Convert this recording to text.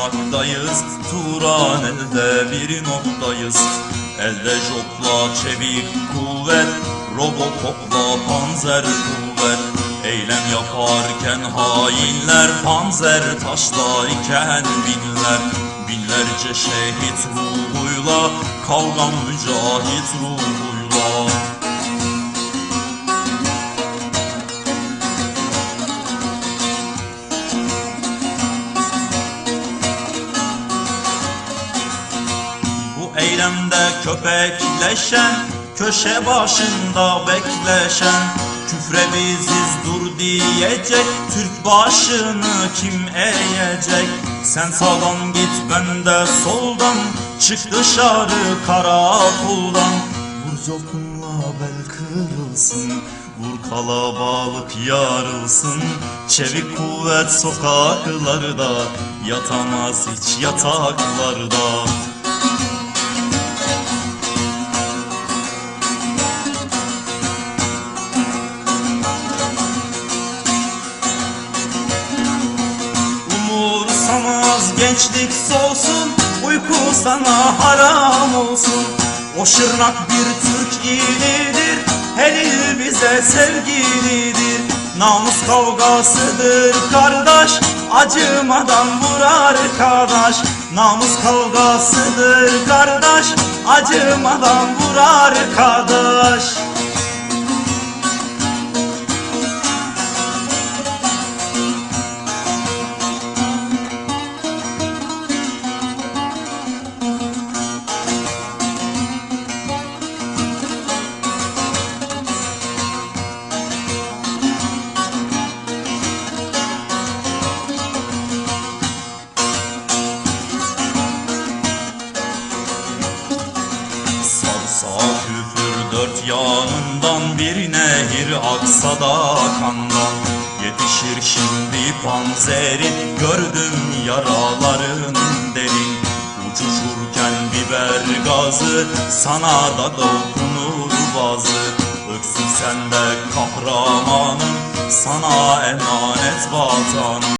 yoldayız Turan elde bir noktayız. Elde jopla çevik kuvvet Robocop'la panzer kuvvet. Eylem yaparken hainler Panzer taşlarken binler. Binlerce şehit ruhuyla Kavgam mücahit ruhuyla Bu eylemde köpekleşen Köşe başında bekleşen. Küfre biziz dur diyecek Türk başını kim eğecek? Sen sağdan git ben de soldan. Çık dışarı karakoldan Vur copunla bel kırılsın Vur kalabalık yarılsın. Çevik kuvvet sokaklarda Yatamaz hiç yataklarda gençlik solsun Uyku sana haram olsun. O şırnak bir Türk ilidir Her il bize sevgilidir. Namus kavgasıdır kardeş Acımadan vur arkadaş Namus kavgasıdır kardeş Acımadan vur arkadaş dört yanından bir nehir aksa da kandan. Yetişir şimdi panzerin gördüm yaraların derin. Uçuşurken biber gazı sana da dokunur bazı Öksün sen de kahramanım sana emanet vatanım